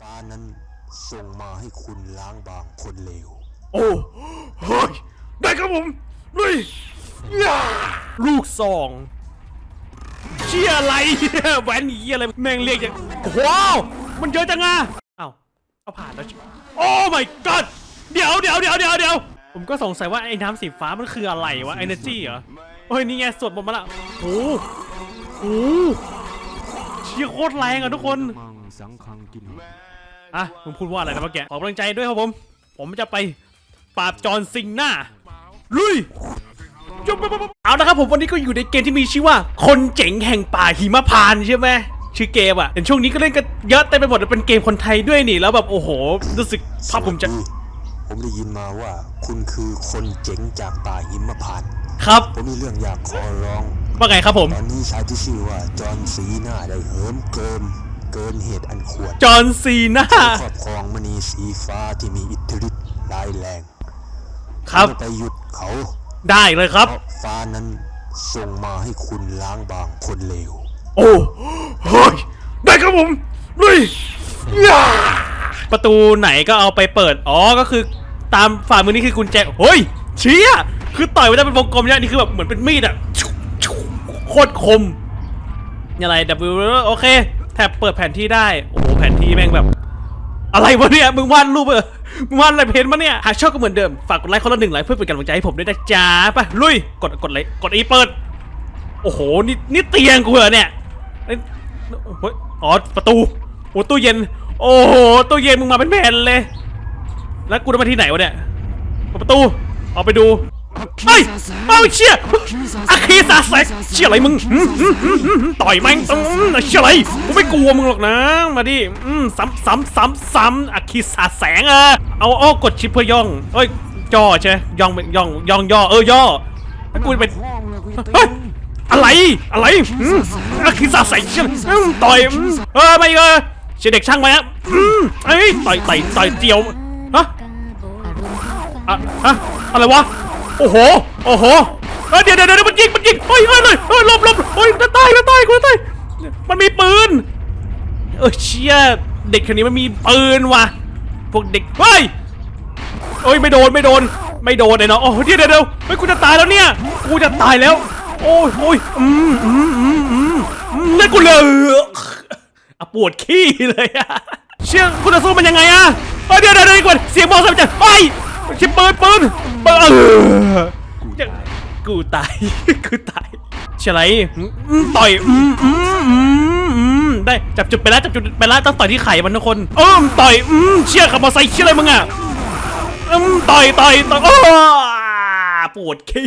ฟ้านั้นส่งมาให้คุณล้างบางคนเลว โอ้เฮ้ยได้ครับผมลุยย่าลูกซองเชี่ยอะไรแหวนเหียอะไรแม่งเรียกอย่างว้าวมันเยอะจังอะเอ้าเอาผ่านแล้วโอ้ my god เดี๋ยวเดี๋ยวเดี๋ยวเดี๋ยวเดี๋ยวผมก็สงสัยว่าไอ้น้ำสีฟ้ามันคืออะไรวะ energy เหรอเฮ้ยนี่ไงสวดมนต์มาละโอ้โหโอ้โหเชี่ยโคตรแรงอะทุกคนมังสังคังกิน อะมึงพูดว่าอะไรนะเมื่อกี้ขอกำลังใจด้วยครับผม ผมจะไปปราบจอห์นซิงหน้าลุยจุ๊บปุ๊บปุ๊บปุ๊บเอาละครับผมวันนี้ก็อยู่ในเกมที่มีชื่อว่า คนเจ๋งแห่งป่าหิมพานต์ใช่ไหมชื่อเกมอะเห็นช่วงนี้ก็เล่นกันเยอะเต็มไปหมดเป็นเกมคนไทยด้วยนี่แล้วแบบโอ้โห รู้สึกภาพภูมิใจผมได้ยินมาว่า คุณคือคนเจ๋งจากป่าหิมพานต์ครับผมมีเรื่องอยากขอร้องว่าไงครับผมตอนนี้ชายที่ชื่อว่าจอห์นสีหน้าได้เหิมเกิม เกินเหตุอันควรจอห์นซีน่าครอบครองมณีสีฟ้าที่มีอิทธิฤทธิ์ร้ายแรง ครับณจะไปหยุดเขาได้เลยครับเพราะฟ้านั้นส่งมาให้คุณล้างบางคนเลว โอ้เฮ้ยได้ครับผมลุยย่าประตูไหนก็เอาไปเปิด อ๋อ ก็คือตามฝ่ามือนี่คือกุญแจเฮ้ยเชี่ยคือต่อยไปได้เป็นวงกลมเนี่ยนี่คือแบบเหมือนเป็นมีดอะโคตรคมนี่อะไร W โอเค แท็บเปิดแผนที่ได้ โอ้โหแผนที่แม่งแบบ อะไรวะเนี่ย มึงวาดรูปเออมึงวาดอะไรเพนมาเนี่ย หากชอบก็เหมือนเดิม ฝากกดไลค์คนละหนึ่งไลค์เพื่อเป็นกำลังใจให้ผมด้วยนะจ๊ะไปลุย กดกดไลค์กดอีเปิด โอ้โห นี่นี่เตียงกูเหรอเนี่ยเอ้ยเฮ้ยอ๋อประตูโอ้ตู้เย็น โอ้โหตู้เย็นมึงมาเป็นแผ่นเลย แล้วกูจะมาที่ไหนวะเนี่ย ประตู ออกไปดู เฮ้ยเอาเชี่ยอาคีสาแสกเชี่ยอะไรมึงหืมหืมหืมหืมหืมต่อยแม่งอืมเชี่ยอะไรกูไม่กลัวมึงหรอกนะ มาดิซ้ำซ้ำซ้ำซ้ำอาคีสาแสงเออเอาอ้อกดชิปเพื่อย่องเอ้ยย่อใช่ย่องย่องย่องย่อเออย่อกูเป็นเฮ้ยอะไรอะไรอืมอาคีสาใส่เชี่ยต่อยเออไม่เออเชี่ยเด็กช่างมาแล้วอืมเอ้ยต่อยต่อยต่อยเจียวฮะอะอะไรวะ โอ้โห โอ้โหเอ้ยเดี๋ยวเดี๋ยวเดี๋ยวมันยิงมันยิงเฮ้ยเฮ้ยเลยเฮ้ยหลบหลบเฮ้ยจะตายจะตายกูจะตายมันมีปืน เออเชี่ยเด็กคนนี้มันมีปืนว่ะ พวกเด็กเฮ้ยเอ้ยไม่โดนไม่โดน ไม่โดนไอ้น้องโอ้เดี๋ยวเดี๋ยวเดี๋ยวเฮ้ยกูจะตายแล้วเนี่ย กูจะตายแล้ว โอ้ยโอ้ยอืมอืมอืมอืมเล่นกูเลยอะปวดขี้เลยอะเชื่อคุณจะสู้มันยังไงอะเฮ้ยเดี๋ยวเดี๋ยวเดี๋ยวก่อนเสียงมอเตอร์ไซค์จะไป ชิบปืนปืนปืนเออกูตาย กูตายเฉลยอืมต่อยอืมอืมอืมอืมได้จับจุดไปแล้วจับจุดไปแล้วต้องต่อยที่ไข่มันทุกคนเออต่อยอืมเชี่ยขับมอเตอร์ไซค์เชี่ยอะไรมึงอะอืมต่อยต่อยต่อยโอ้ปวดขี้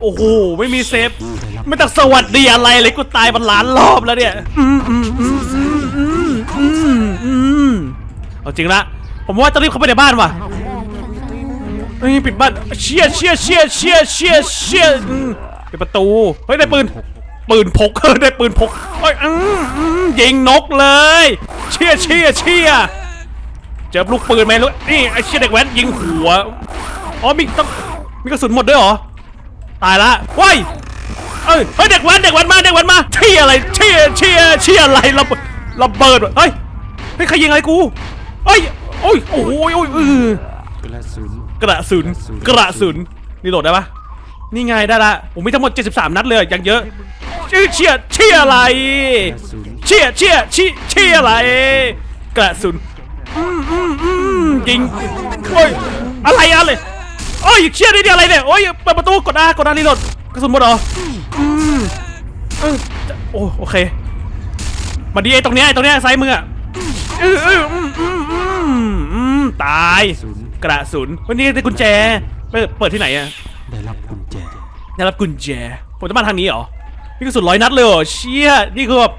โอ้โหไม่มีเซฟ ไม่ต้องสวัสดีอะไรเลยกูตายมันล้านรอบแล้วเนี่ยอืมอืมอืมอืมอืมอืมอืมเอาจริงละผมว่าจะรีบเข้าไปในบ้านว่ะ เฮ้ยปิดบ้านเชี่ยเชี่ยเชี่ยเชี่ยเชี่ยเชี่ยอืมปิดประตูเฮ้ยได้ปืนปืนพกเออได้ปืนพกเฮ้ยอืมอืมยิงนกเลย เชี่ยเชี่ยเชี่ยเจอลูกปืนไหมลูกนี่ไอ้เชี่ยเด็กแว้นยิงหัวอ๋อมีต้องมีกระสุนหมดด้วยเหรอตายละว้ายเอ้ยเฮ้ยเด็กแว้นเด็กแว้นมาเด็กแว้นมาเชี่ยอะไรเชี่ยเชี่ยเชี่ยอะไรระเบิดระเบิดเฮ้ยเฮ้ยใครยิงอะไรกูเฮ้ยโอ้ยโอ้ยโอ้ยเออกระสุน กระสุนกระสุนนี่โหลดได้ปะนี่ไงได้ละผมมีทั้งหมด 73 นัดเลยอย่างเยอะเชี่ยเชี่ยเชี่ยอะไรกระสุนเชี่ยเชี่ยเชี่ยเชี่ยอะไร กระสุนอืมอืมอืมยิงโอ้ยอะไรอะไรโอ้ยเชี่ยนี่นี่อะไรเนี่ยโอ้ยเปิดประตูกดอากดอารีโหลดกระสุนหมดเหรออืมเออจะโอ้โอเคมาดีไอ้ตรงเนี้ยไอ้ตรงเนี้ยซ้ายมืออะเออเอออืมอืมอืมอืมตายศูนย์ กระสุนวันนี้ได้กุญแจเปิดเปิดที่ไหนอะได้รับกุญแจได้รับกุญแจผมจะมาทางนี้เหรอนี่กระสุนร้อยนัดเลยเหรอเชี่ยนี่คือแบบ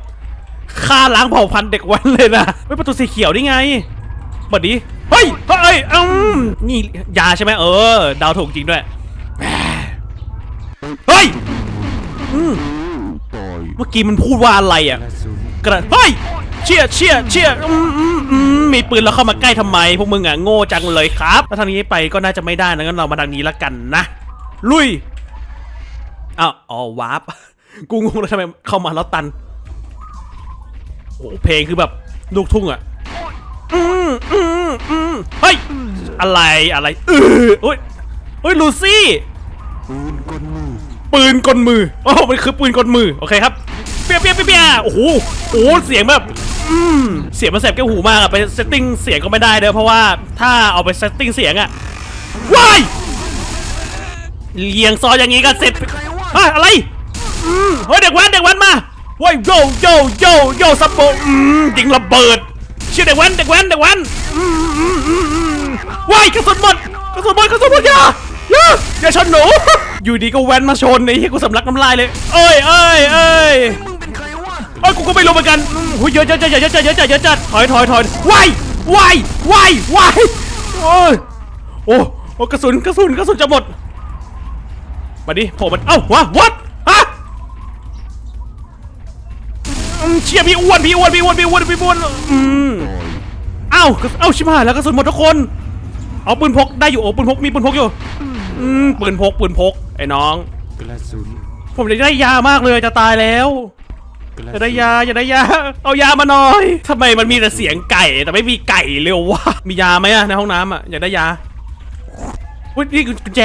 ฆ่าล้างเผ่าพันธุ์เด็กแว้นเลยนะเฮ้ยประตูสีเขียวนี่ไงเปิดดิเฮ้ยเฮ้ยอืมนี่ยาใช่ไหมเออดาวถูกจริงด้วยเฮ้ยอืมต่อยเมื่อกี้มันพูดว่าอะไรอะกระสุนกระเฮ้ยเชี่ยเชี่ยเชี่ยอืมอืม อืมมีปืนแล้วเข้ามาใกล้ทำไม พวกมึงอะโง่จังเลยครับถ้าทางนี้ไปก็น่าจะไม่ได้นะงั้นเรามาทางนี้ละกันนะ ลุยอ้าวอ๋อวาร์ปกูงงเลยทำไมเข้ามาแล้วตันโอ้เพลงคือแบบลูกทุ่งอะอืมอืมอืมเฮ้ยอะไรอะไรเออเฮ้ยเฮ้ยลูซี่ปืนกลมือปืนกลมือโอ้มันคือปืนกลมือโอเคครับเปียเปียเปียเปียโอ้โหโอ้โหเสียงแบบ เสียงมันแสบแก้วหูมากอะไปเซตติ้งเสียงก็ไม่ได้เด้อเพราะว่าถ้าเอาไปเซตติ้งเสียงอะว้ายเลียงซออย่างงี้ก็เสร็จเฮ้ยอะไรอืมเฮ้ยเด็กแว้นเด็กแว้นมาว้ายโยโยโยโยซัปโปอืมยิงระเบิดเชื่อเด็กแว้นเด็กแว้นเด็กแว้นอืมอืมอืมอืมว้ายกระสุนหมดกระสุนหมดกระสุนหมดอย่าอย่าอย่าชนหนูอยู่ดีก็แว้นมาชนไอ้เหี้ยกูสำลักน้ำลายเลยเอ้ยเอ้ยเอ้ย เอ้ยกูก็ไม่รู้เหมือนกันอืมหุยเยอะจัดเยอะจัดเยอะจัดเยอะจัดเยอะจัดถอยถอยถอยว้ายว้ายว้ายว้ายโอ้ยโอ้โอ้กระสุนกระสุนกระสุนจะหมดมาดิโผล่มันเอ้าวะวัดฮะเชียพี่อ้วนพี่อ้วนพี่อ้วนพี่อ้วนพี่อ้วนอืมเอ้าเอ้าชิบหายแล้วกระสุนหมดทุกคนเอาปืนพกได้อยู่โอ้ปืนพกมีปืนพกอยู่อืมปืนพกปืนพกไอ้น้องกระสุนผมอยได้ยามากเลยจะตายแล้ว อยากได้ยาอยากได้ยา เอายามาหน่อยทำไมมันมีแต่เสียงไก่แต่ไม่มีไก่เร็ววะมียาไหมอะในห้องน้ำอะอยากได้ยาอุ้ยนี่กุญแจ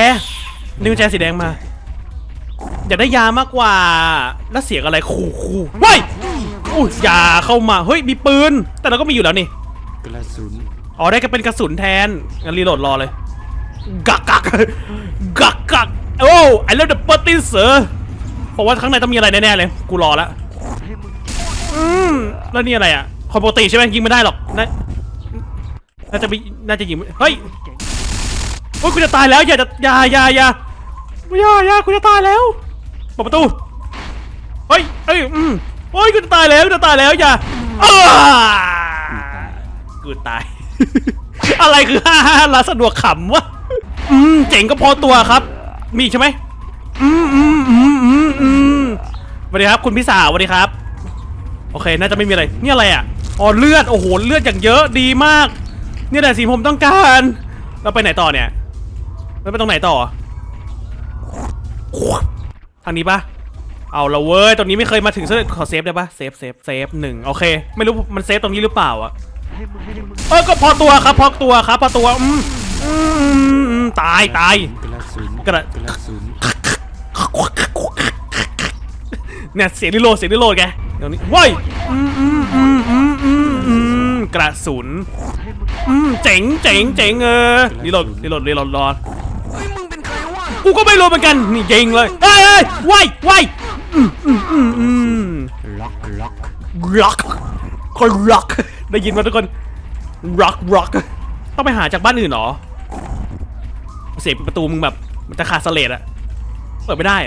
นี่กุญแจสีแดงมา อยากได้ยามากกว่า แล้วเสียงอะไรขู่ขู่เว้ยอุ้ยยาเข้ามาเฮ้ยมีปืน แต่เราก็มีอยู่แล้วนี่กระสุนอ๋อได้ก็เป็นกระสุนแทนงั้นรีโหลดรอเลยกักกักกักกักโอ้ไอเลิฟเดอะปาร์ตี้เสือเพราะว่าข้างในต้องมีอะไรแน่ๆเลย กูรอแล้วอื มแล้วนี่อะไรอะคอมปกติใช่ไหมยิงไม่ได้หรอกน่าน่าจะมีน่าจะยิงเฮ้ยโอ้ยกูจะตายแล้วอย่าจะอย่าอย่าอย่าอย่าอย่ากูจะตายแล้วเปิดประตูเฮ้ยเฮ้ยอืมโอ้ยกูจะตายแล้วจะตายแล้วอย่าอ้ากูตาย อะไรคือฮ่าฮ่าลาสะดวกขำวะอืมเจ๋งก็พอตัวครับ มีใช่ไหมอืมอืมอืมอืมอืมสวัสดีครับ คุณพี่สาวสวัสดีครับ โอเคน่าจะไม่มีอะไรนี่อะไรอะอ๋อเลือดโอ้โหเลือดอย่างเยอะดีมากนี่แหละสิ่งผมต้องการเราไปไหนต่อเนี่ยเราไปตรงไหนต่อทางนี้ปะเอาละเว้ยตรงนี้ไม่เคยมาถึงซะเลยขอเซฟได้ปะเซฟเซฟเซฟหนึ่งโอเค ไม่รู้มันเซฟตรงนี้หรือเปล่าอะเออก็พอตัวครับพอตัวครับพอตัวอืมอืมอืมตายตายกระสุนกระกระสุนเนี่ยเสียงรีโหลดเสียงรีโหลดแก เดี๋ยวนี้ว้ายอืมอืมอืมอืมอืมอืมกระสุนอืมเจ๋งเจ๋งเจ๋งเออรีโหลดรีโหลดรีโหลดรอเฮ้ยมึงเป็นใครวะกูก็ไม่รู้เหมือนกันนี่ยิงเลยเอ้ยเอ้ยว้ายว้ายอืมอืมอืมอืมล็อกล็อกร็อกคนร็อกได้ยินไหมทุกคนร็อกร็อกต้องไปหาจากบ้านอื่นเหรอเสียประตูมึงแบบมันจะขาดสเลดอะเปิดไม่ได้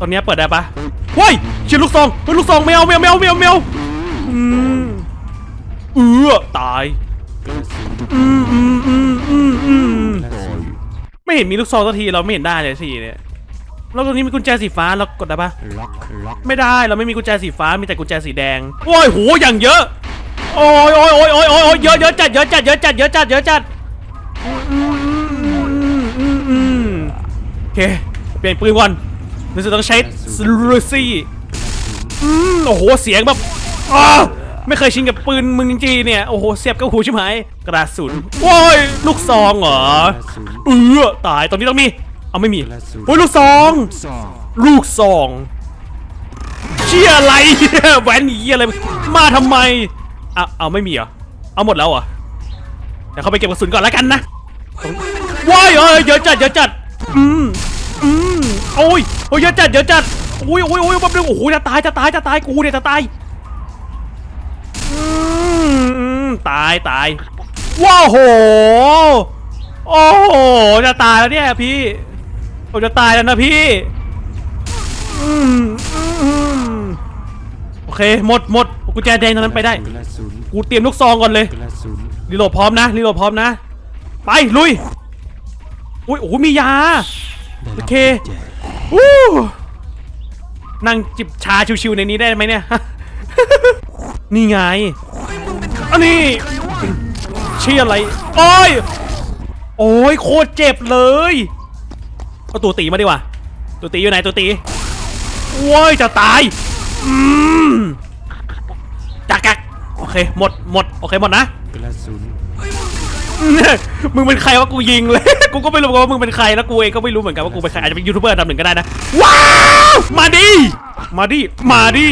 ตอนนี้เปิดได้ปะเฮ้ยเชียลูกซองเฮ้ยลูกซองไม่เอาไม่เอาไม่เอาไม่เอาไม่เอาอืมเออตายอืมอืมอืมอืมอืมไม่เห็นมีลูกซองสักทีเราไม่เห็นได้เลยสิเนี่ยแล้วตรงนี้มีกุญแจสีฟ้าเรากดได้ปะไม่ได้เราไม่มีกุญแจสีฟ้ามีแต่กุญแจสีแดงโอ้ยโหอย่างเยอะโอ้ยโอ้ยโอ้ยโอ้ยโอ้ยโอ้ยเยอะเยอะจัดเยอะจัดเยอะจัดเยอะจัดเยอะจัดอืมอืมอืมอืมอืมโอเคเปลี่ยนปืนก่อน รู้สึกต้องใช้ลูซี่อืมโอ้โหเสียงแบบอ้าไม่เคยชินกับปืนมึงจริงๆเนี่ยโอ้โหเสียบกับหูใช่ไหมกระสุนโอ้ยลูกซองเหรอเออตายตรงนี้ต้องมีเอาไม่มีโอ้ยลูกซองสองลูกซองเชี่ยอะไรแหวนเหี้ยอะไรมาทำไมอะเอาไม่มีเหรอเอาหมดแล้วเหรอเดี๋ยวเขาไปเก็บกระสุนก่อนแล้วกันนะว้ายเอ้ยเยอะจัดเยอะจัด โอ้ยโอ้ยเยอะจัดเยอะจัดโอ้ยโอ้ยโอ้ยแป๊บนึงโอ้โหจะตายจะตายจะตายกูเนี่ยจะตายอืมตายตายว้าวโห โอ้โหจะตายแล้วเนี่ยพี่ผมจะตายแล้วนะพี่โอเคหมดหมดกุญแจแดงตรงนั้นไปได้ กูเตรียมลูกซองก่อนเลยรีโหลดพร้อมนะรีโหลดพร้อมนะ ไปลุยอุ้ยโอ้มียา โอเควู้นั่งจิบชาชิวๆในนี้ได้ไหมเนี่ย นี่ไง อันนี้เชี่ยอะไร โอ้ย โอ้ยโคตรเจ็บเลย เอาตัวตีมาดีกว่า ตัวตีอยู่ไหนตัวตีโว้ยจะตาย อืมจักกักโอเคเค หมด หมด โอเค หมดนะกระสุน มึงเป็นใครวะกูยิงเลย กูก็ไม่รู้ว่ามึงเป็นใครแล้วกูเองก็ไม่รู้เหมือนกันว่ากูเป็นใครอาจจะเป็นยูทูบเบอร์อันดับหนึ่งก็ได้นะว้าวมาดิมาดิมาดิ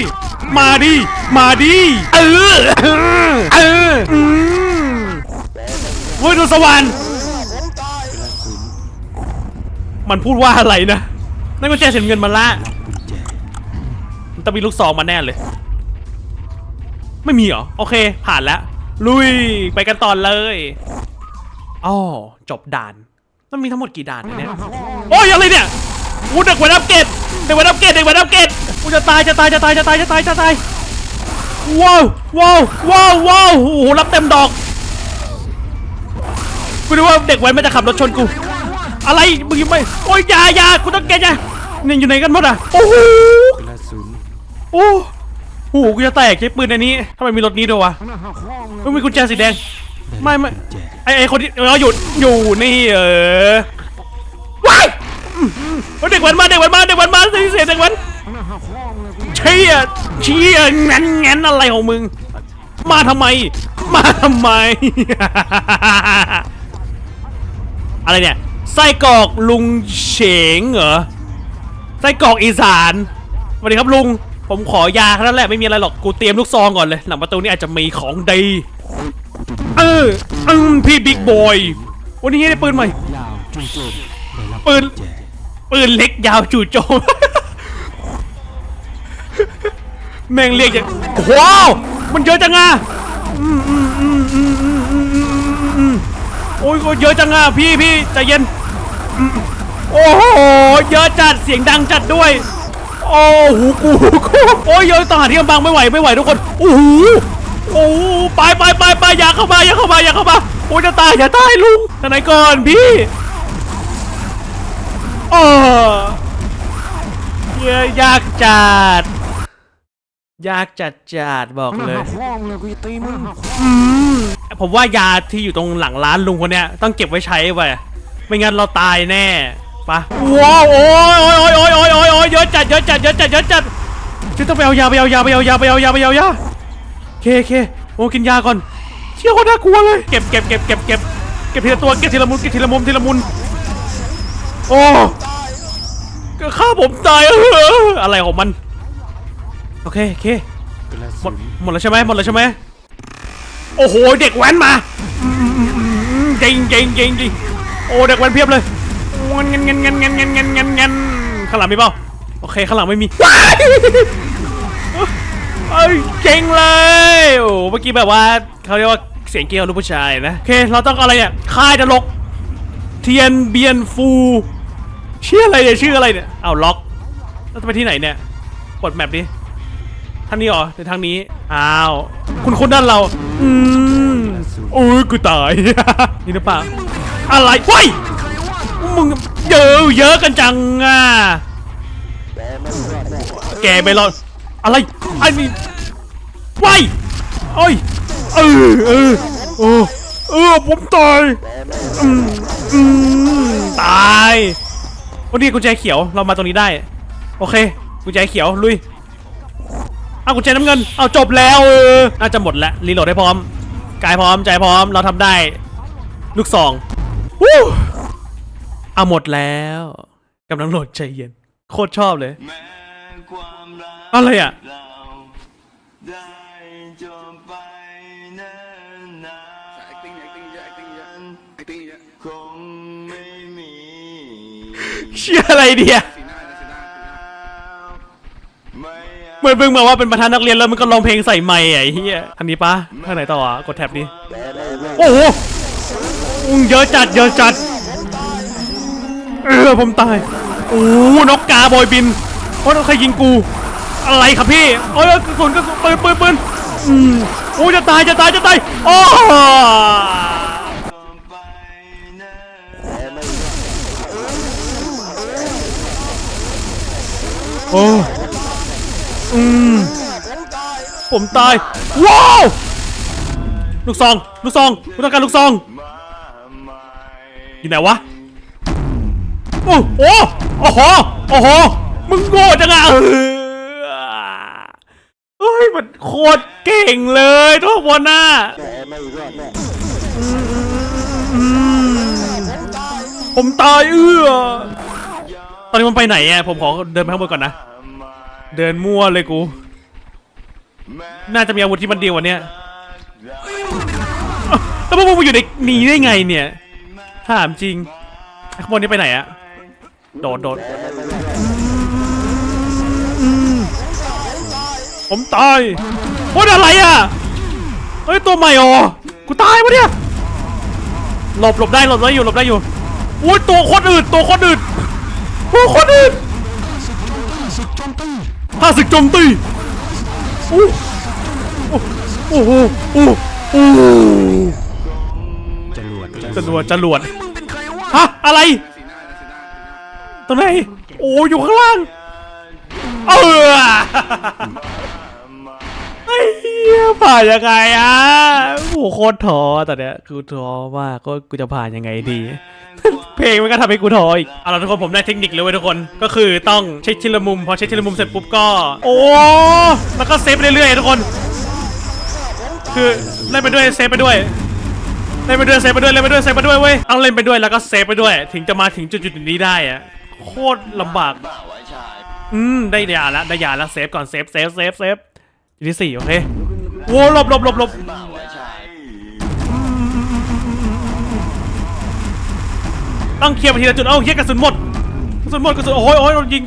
มาดิมาดิเออเอออืมเว้ยดูสวรรค์มันพูดว่าอะไรนะนั่นก็แจเสียเงินมาละแจมันต้องมีลูกซองมาแน่เลย ไม่มีเหรอ โอเค ผ่านแล้ว ลุยไปกันต่อเลย อ๋อจบด่าน มันมีทั้งหมดกี่ด่านเนี่ยโอ้ยอะไรเนี่ยกูเด็กวันอัปเกรดเด็กวันอัปเกรดเด็กวันอัปเกรดกูจะตายจะตายจะตายจะตายจะตายจะตายว้าวว้าวว้าวว้าวโอ้โหรับเต็มดอกกูนึกว่าเด็กแว้นมันจะขับรถชนกู อะไรมึงยังไม่โอ้ยยายากูต้องเกณฑ์ไงนี่ยอยู่ไหนกันหมดอะโอ้โหโอ้โหกูจะแตกใช้ปืนในนี้ทำไมมีรถนี้ด้วยวะไม่มีกุญแจสีแดง ไม่ไม่กุญแจไอไอคนที่เราหยุดอยู่นี่เออว้ายอื้อหือเด็กวันมาเด็กวันมาเด็กวันมาเสียเสียเด็กวันเชี่ยเชี่ยงั้นงั้นอะไรของมึง มาทำไม มาทำไม อะไรเนี่ยไส้กรอกลุงเฉงเหรอไส้กรอกอีสานสวัสดีครับลุง ผมขอยาแค่นั้นแหละไม่มีอะไรหรอกกูเตรียมลูกซองก่อนเลย หลังประตูนี้อาจจะมีของดี เอออืมพี่บิ๊กบอย วันนี้ได้ปืนใหม่ ยาวจู่โจมได้รับปืน กุญแจปืนเล็กยาวจู่โจม แม่งเรียกอย่างว้าวมันเยอะจังอะอืมอืมอืมอืมอืมอืมอืมอืมอืมโอ้ยโอ้ยเยอะจังอะพี่พี่ใจเย็นอืมโอ้โหเยอะจัดเสียงดังจัดด้วย โอ้โหกูกูโอ้ยเยอะต่างหากที่กำบังไม่ไหวไม่ไหวทุกคนโอ้โห โอ้โหไปไปไปไปอย่าเข้ามาอย่าเข้ามาอย่าเข้ามาโอ้ยจะตายจะตายลุงทางไหนก่อนพี่โอ้เยอะยากจัดยากจัดจัดบอกเลยห้องเลยกูจะตีมึงอืมผมว่ายาที่อยู่ตรงหลังร้านลุงคนเนี้ยต้องเก็บไว้ใช้ไว้ไม่งั้นเราตายแน่ปะว้าวโอ้ยโอ้ยโอ้ยโอ้ยโอ้ยโอ้ยเยอะจัดเยอะจัดเยอะจัดเยอะจัดฉันต้องไปเอายาไปเอายาไปเอายาไปเอายาไปเอายาโอ เคโอเคโอ้กินยาก่อนเชี่ยคนน่ากลัวเลยเก็บเก็บเก็บเก็บเก็บเก็บทีละตัวเก็บทีละมุมเก็บทีละมุมทีละมุมโอ้ก็ฆ่าผมตายเอออะไรของมันโอเคโอเคหมดหมดแล้วใช่ไหมหมดแล้วใช่ไหมโอ้โหเด็กแว้นมาอืมอืมอืมอืมจริงจริงจริงจริงโอ้เด็กแว้นเพียบเลยงันงันงันงันงันงันงันงันงันข้างหลังมีเปล่าโอเคข้างหลังไม่มี เอ้ยเจ๋งเลยโอ้เมื่อกี้แบบว่าเขาเรียกว่าเสียงเกลียวลูกผู้ชายนะโอเคเราต้องอะไรเนี่ยค่ายตลกเทียนเบียนฟูชื่ออะไรเนี่ยชื่ออะไรเนี่ยเอาล็อกแล้วจะไปที่ไหนเนี่ยกดแมปดิทางนี้เหรอหรือทางนี้อ้าวคุณคุณด้านเราอืมโอ้ยกูตายนี่หรือเปล่าอะไรเฮ้ยมึงเยอะเยอะกันจังอะแกไม่รอด อะไรไอ้นี่ไว้โอ้ยเออเออเออเออผมตายอืมอืมตายวันนี้กุญแจเขียวเรามาตรงนี้ได้ โอเคกุญแจเขียวลุยเอากุญแจน้ำเงินเอาจบแล้วเออน่าจะหมดแล้วรีโหลดให้พร้อมกายพร้อมใจพร้อมเราทำได้ ลูกสองวู้เอาหมดแล้วกำลังโหลดใจเย็น โคตรชอบเลย อะไรอะ เราได้จบไปเนิ่นนาน acting acting เยอะ acting เยอะ acting เยอะคงไม่มีเชื่ออะไรเดียสีหน้านะสีหน้าไม่เหมือนมึงมาว่าเป็นประธานนักเรียนแล้วมันก็ร้องเพลงใส่ไมค์อะไอ้เหี้ยทางนี้ปะทางไหนต่ออะ กดแท็บนี้โอ้โหอืมเยอะจัด เยอะจัด เออผมตาย โอ้โหนกกาบอยบินโอ้ยใครยิงกู อะไรครับพี่โอ้ยกระสุนกระสุนปืนปืนปืนอืมโอ้จะตายจะตายจะตายโอ้จบไปเนิ่นโอ้อืมผมตายว้าวลูกซองลูกซองกูต้องการลูกซองอยู่ไหนวะโอ้โหโอ้โหโอ้โหมึงโง่จังอะ มันโคตรเก่งเลยทุกคนน่ะผมตายเอื้อ ตอนนี้มันไปไหนอะผมขอเดินไปข้างบนก่อนนะ เดินมั่วเลยกู น่าจะมีอาวุธที่มันดีกว่านี้แล้วพวกมึงมาอยู่ในนี้ได้ไงเนี่ย ถามจริงข้างบนนี้ไปไหนอะโดดโดดอืม ผมตายโอ้ยอะไรอะเฮ้ยตัวใหม่อ๋อกูตายวะเนี่ยหลบหลบได้หลบได้อยู่หลบได้อยู่อุ้ยตัวโคตรอืดตัวโคตรอืดโอ้โคตรอืดข้าศึกโจมตีอู้โอ้โหโอ้โหโอ้โหจรวดจรวดจรวดฮะอะไรสีหน้าสีหน้าตรงไหนโอ้อยู่ข้างล่างเออไอ้เหี้ย ผ่านยังไงอะโหโคตรท้อตอนเนี้ยคือท้อมากก็กูจะผ่านยังไงดี เพลงมันก็ทำให้กูท้ออีกเอาล่ะทุกคนผมได้เทคนิคเลยเว้ยทุกคน ก็คือต้องเช็คทีละมุม พอเช็คทีละมุมเสร็จปุ๊บก็ โอ้แล้วก็เซฟไปเรื่อยๆทุกคน คือเล่นไปด้วยเซฟไปด้วยเล่นไปด้วยเซฟไปด้วยเล่นไปด้วยเซฟไปด้วยเว้ยต้องเล่นไปด้วยแล้วก็เซฟไปด้วย ถึงจะมาถึงจุดๆนี้ได้อะโคตรลำบากบ่าวไว้ชายอืมได้ยาล้วได้ยาล้วเซฟก่อนเซฟเซฟเซฟเซฟ ที่สี่โอเคโว้หลบหลบหลบหลบต้องเคลียร์ไปทีละจุด เอ้าเฮียกระสุนหมดกระสุนหมดกระสุนโอ้ยโอ้ยโดนยิง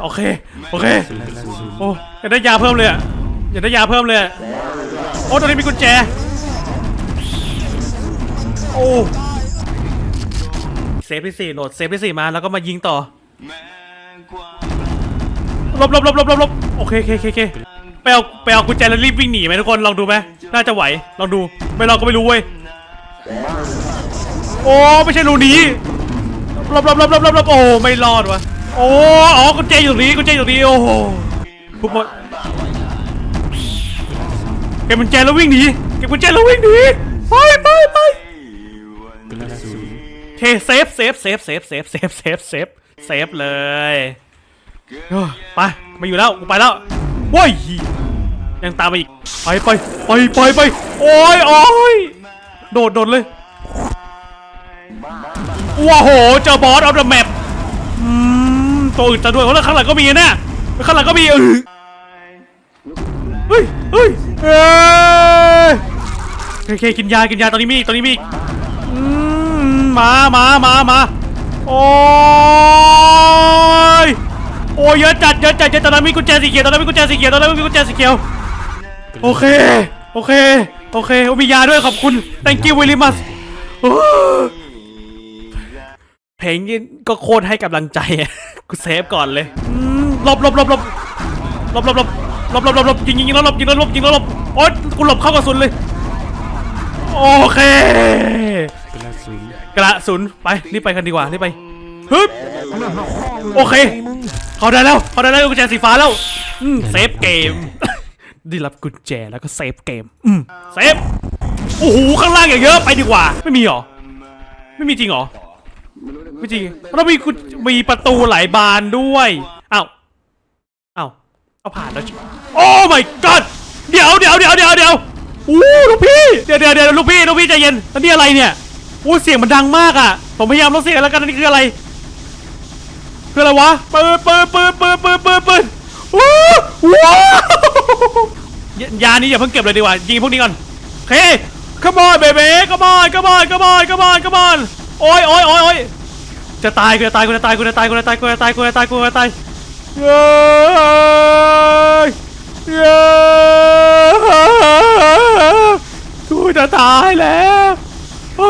โอเค โอเค โอ้อยากได้ยาเพิ่มเลยอะอยากได้ยาเพิ่มเลย โอ้ตรงนี้มีกุญแจ โอ้เซฟที่สี่โหลดเซฟที่สี่มาแล้วก็มายิงต่อ หลบหลบหลบหลบหลบหลบโอเคโอเคโอเคโอเคไปเอาไปเอากุญแจแล้วรีบวิ่งหนีไหมทุกคนลองดูไหมน่าจะไหวลองดูไม่ลองก็ไม่รู้เว้ยโอ้ไม่ใช่รูนี้หลบหลบหลบหลบหลบหลบโอ้ไม่รอดวะโอ้อ๋อกุญแจอยู่ตรงนี้กุญแจอยู่ตรงนี้โอ้โหปุ๊บหมดเก็บกุญแจแล้ววิ่งหนีเก็บกุญแจแล้ววิ่งหนีไปไปไปเคเซฟเซฟเซฟเซฟเซฟเซฟเซฟเซฟเซฟเลย เออไปมาอยู่แล้วกูไปแล้วว้ยยังตามมาอีกไปไปไปไปไปโอ้ยโอ้ยโดดโดดเลยว้าโหเจอบอสออฟเดอะแมปตัวอื่นจะด้วยเพราะข้างหลังก็มีนะข้างหลังก็มีเออเฮ้ยเฮ้ยเอ้ยโอเคกินยากินยาตอนนี้มีตอนนี้มีมามามามาโอ้ย โอ้ยเยอะจัดเยอะจัดเยอะตอนนั้นมีกุญแจสีเขียวตอนนั้นมีกุญแจสีเขียวตอนนั้นมีกุญแจสีเขียวโอเคโอเคโอเคโอมียาด้วยขอบคุณ thank you very much เพลงนี้ก็โคตรให้กำลังใจกูเซฟก่อนเลยหลบหลบหลบหลบหลบหลบหลบหลบหลบหลบหลบยิงยิงยิงแล้วหลบยิงแล้วหลบยิงแล้วหลบโอ๊ยกูหลบเข้ากระสุนเลยโอเคกระสุนกระสุนไปรีบไปกันดีกว่ารีบไป ฮึบโอเค เขาได้แล้วเขาได้แล้วกุญแจสีฟ้าแล้วอืมเซฟเกม ได้รับกุญแจแล้วก็เซฟเกมอืมเซฟโอ้โหข้างล่างอย่างเยอะไปดีกว่า ไม่มีหรอ ไม่มีจริงหรอ ไม่จริงเรามีกุญมีประตูหลายบานด้วยอ้าวอ้าวเอาผ่านแล้วจิโอ้ my god เดี๋ยวเดี๋ยวเดี๋ยวเดี๋ยวเดี๋ยวอู้ลูกพี่เดี๋ยวเดี๋ยวเดี๋ยวลูกพี่ลูกพี่ใจเย็นอันนี้อะไรเนี่ยอู้เสียงมันดังมากอะผมพยายามลดเสียงแล้วกันอันนี้คืออะไร คืออะไรวะปืนปืนปืนปืนปืนปืนปืนว้าวว้ายายานี้อย่าเพิ่งเก็บเลยดีกว่ายิงพวกนี้ก่อนโอเค come on baby come on come on come on come on come on โอ้ยโอ้ยโอ้ยโอ้ยจะตายกูจะตายกูจะตายกูจะตายกูจะตายกูจะตายกูจะตายกูจะตายเย้ยเย้ยกูจะตายแล้วโ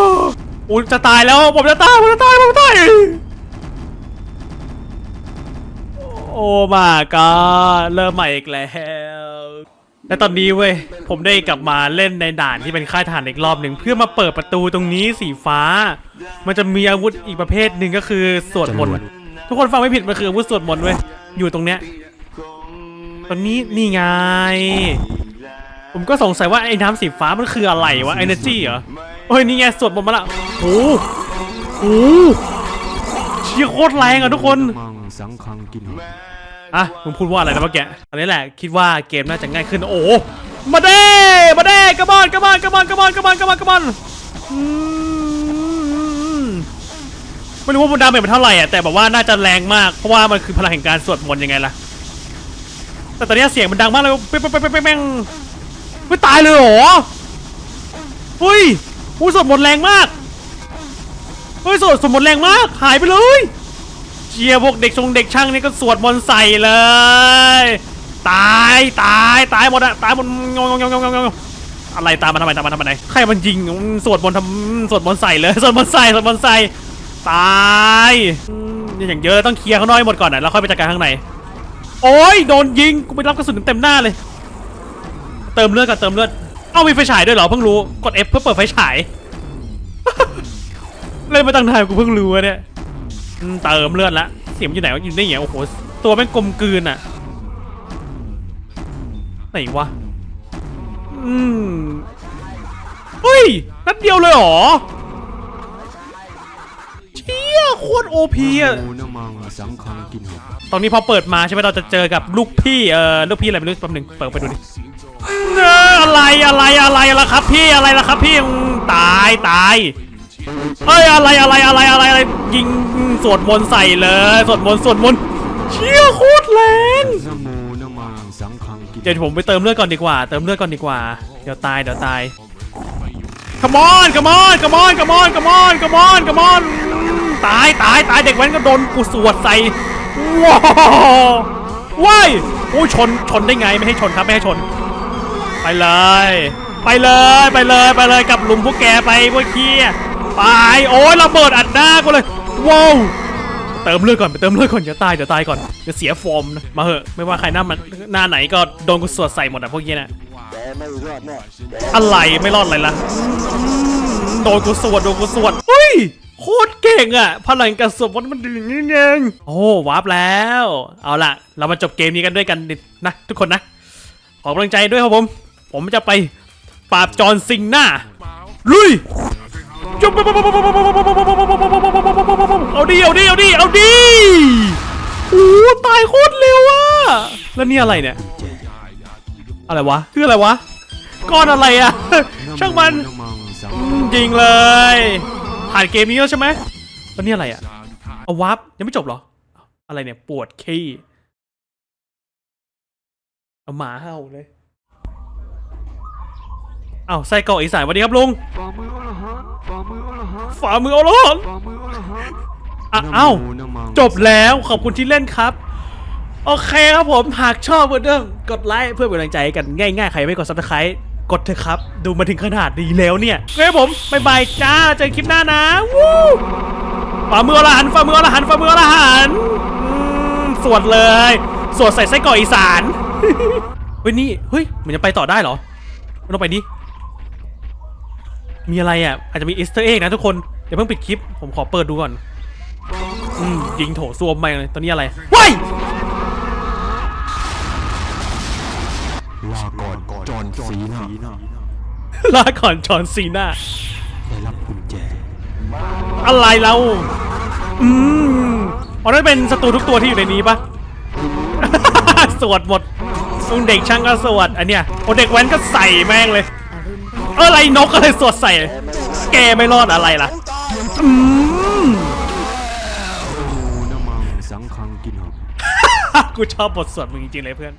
อ้จะตายแล้วผมจะตายผมจะตายผมจะตาย โอ้มาก็เริ่มใหม่อีกแล้ว และตอนนี้เว้ย ผมได้กลับมาเล่นในด่านที่เป็นค่ายทหารอีกรอบหนึ่งเพื่อมาเปิดประตูตรงนี้สีฟ้า มันจะมีอาวุธอีกประเภทหนึ่งก็คือสวดมนต์ทุกคนฟังไม่ผิดมันคืออาวุธสวดมนต์เว้ยอยู่ตรงเนี้ยตอนนี้นี่ไง ผมก็สงสัยว่าไอ้น้ำสีฟ้ามันคืออะไรวะ energy เหรอเฮ้ยนี่ไงสวดมนต์มาละโอ้โหโอ้ โหเชี่ยโคตรแรงอะทุกคน มังสังคังกินหอยอะมึงพูดว่าอะไรนะเมื่อกี้อันนี้แหละ คิดว่าเกมน่าจะง่ายขึ้น โอ้โหมาเด้มาเด้กระบอนกระบอนกระบอนกระบอนกระบอนกระบอนกระบอนอืมไม่รู้ว่ามันดาเมจมันเท่าไหร่อะแต่แบบว่าน่าจะแรงมาก เพราะว่ามันคือพลังแห่งการสวดมนต์ยังไงล่ะ แต่ตอนนี้เสียงมันดังมากเลยเป๊ะเป๊ะเป๊ะเป๊ะเป๊ะเป๊ะไม่ตายเลยเหรอเฮ้ยอุ้ยสวดมนต์แรงมาก เฮ้ยสวดสวดแรงมาก หายไปเลยเชียพวกเด็กชงเด็กช่างนี่ก็สวดมนต์ใส่เลย ตายตายตายหมดอะตายหมดงงงงงงงอะไรตามมาทำไมตามมาทำไมใครมันยิงสวดมนต์ทำสวดมนต์ใส่เลยสวดมนต์ใส่สวดมนต์ใส่ตายนี่อย่างเยอะต้องเคลียร์เขาหน่อกหมดก่อนนะแล้วค่อยไปจัดการข้างในโอ้ยโดนยิงกูไปรับกระสุนเต็มหน้าเลย เติมเลือดก่อเติมเลือดเอ้ามีไฟฉายด้วยเหรอเพิ่งรู้กด F เพื่อเปิดไฟฉาย เล่นมาตั้งนานกูเพิ่งรู้อะเนี่ยอืมเติมเลือดละเสียมอยู่ไหนวะอยู่นี่เหรอโอ้โหตัวแม่งกลมกลืนอะไหนวะอืมเฮ้ยนัดเดียวเลยเหรอเชี่ยโคตรโอพีอะ มูนมังสังคังกินหกตอนนี้พอเปิดมาใช่ไหมเราจะเจอกับลูกพี่เอ่อลูกพี่อะไรไม่รู้แป๊บหนึงเปิดไปดูดิเอออะไรอะไรอะไรล่ะครับพี่อะไรล่ะครับพี่อืมตายตาย เอ้ยอะไรอะไรอะไรอะไรอะไรยิงสวดมนต์ใส่เลยสวดมนต์สวดมนต์เชี่ยโคตรแรงนะโมนะมังสังคังกินเดี๋ยวผมไปเติมเลือดก่อนดีกว่า เติมเลือดก่อนดีกว่าเดี๋ยวตายเดี๋ยวตาย come on come on come on come on come on come on come on ตายตายตายเด็กแว้นก็โดนกูสวดใส่ว้าวว้ายโอ้ยชนชนได้ไงไม่ให้ชนครับไม่ให้ชน ไปเลย ไปเลยไปเลยไปเลยกับหลุมพวกแกไปพวกเคีย ไปโอ้ยระเบิดอัดหน้ากูเลยว้าวเติมเลือดก่อนไปเติมเลือดก่อนเดี๋ยวตายเดี๋ยวตายก่อนเดี๋ยวเสียฟอร์มนะมาเหอะไม่ว่าใครหน้ามันหน้าไหนก็โดนกูสวดใส่หมดอะพวกเนี้ยนะอะไรไม่รอดอะไรละโดนกูสวดโดนกูสวดเฮ้ยโคตรเก่งอะพลังกระสวดมันดีอย่างนี้เองโอ้วาร์ปแล้ว เอาล่ะ เรามาจบเกมนี้กันด้วยกันนะทุกคนนะ ขอกำลังใจด้วยครับผม ผมจะไปปราบจอนซิงหน้าลุย จุ๊บเอาดิเอาดิเอาดิเอาดิโอ้ตายโคตรเร็วอะแล้วนี่อะไรเนี่ย อะไรวะ คืออะไรวะ ก้อนอะไรอะช่างมันนะมังสังจริงเลย ผ่านเกมนี้แล้วใช่ไหมแล้วนี่อะไรอะเอาวับยังไม่จบเหรอ อะไรเนี่ยปวดขี้เอาหมาเห่าเลย อาไส้กรอกอีสานสวัสดีครับลุงฝ่ามืออรหันต์ฝ่ามืออรหันต์ฝ่ามือเอาล้อนฝ่ามืออรหันต์อะเอ้า นะโมนะมัง จบแล้วขอบคุณที่เล่นครับ โอเคครับผมหากชอบก็เรื่องกดไลค์เพื่อเป็นกำลังใจให้กันง่ายๆ ใครไม่กดซับสไครต์กดเถอะครับ ดูมาถึงขนาดนี้แล้วเนี่ยโอเคครับผมบายบายจ้าเจอกันคลิปหน้านะวู้ฝ่ามืออรหันต์ฝ่ามืออรหันต์ฝ่ามืออรหันต์อืมสวดเลย สวดใส่ไส้กรอกอีสาน เฮ้ยนี่เฮ้ยมันจะไปต่อได้เหรอมันต้องไปนี่ มีอะไรอะ อาจจะมีอีสเตอร์เอ็กนะทุกคน เดี๋ยวเพิ่งปิดคลิป ผมขอเปิดดูก่อน อืมยิงโถส้วมไปเลย ตอนนี้อะไรว้ายลาก่อนจอนสีหน้าลาก่อนจอห์นซีน่าได้รับกุญแจ อะไรเรา อืมอ๋อนั่นเป็นศัตรูทุกตัวที่อยู่ในนี้ปะสวดหมดลุงเด็กช่างก็สวดอันเนี้ยโอเด็กแว้นก็ใส่แม่งเลยเอออะไรนกอะไรสวดใส่ แกไม่รอดอะไรล่ะอืมนะโมนะมังสังคังกินหกกูชอบบทสวดมึงจริงๆเลยเพื่อน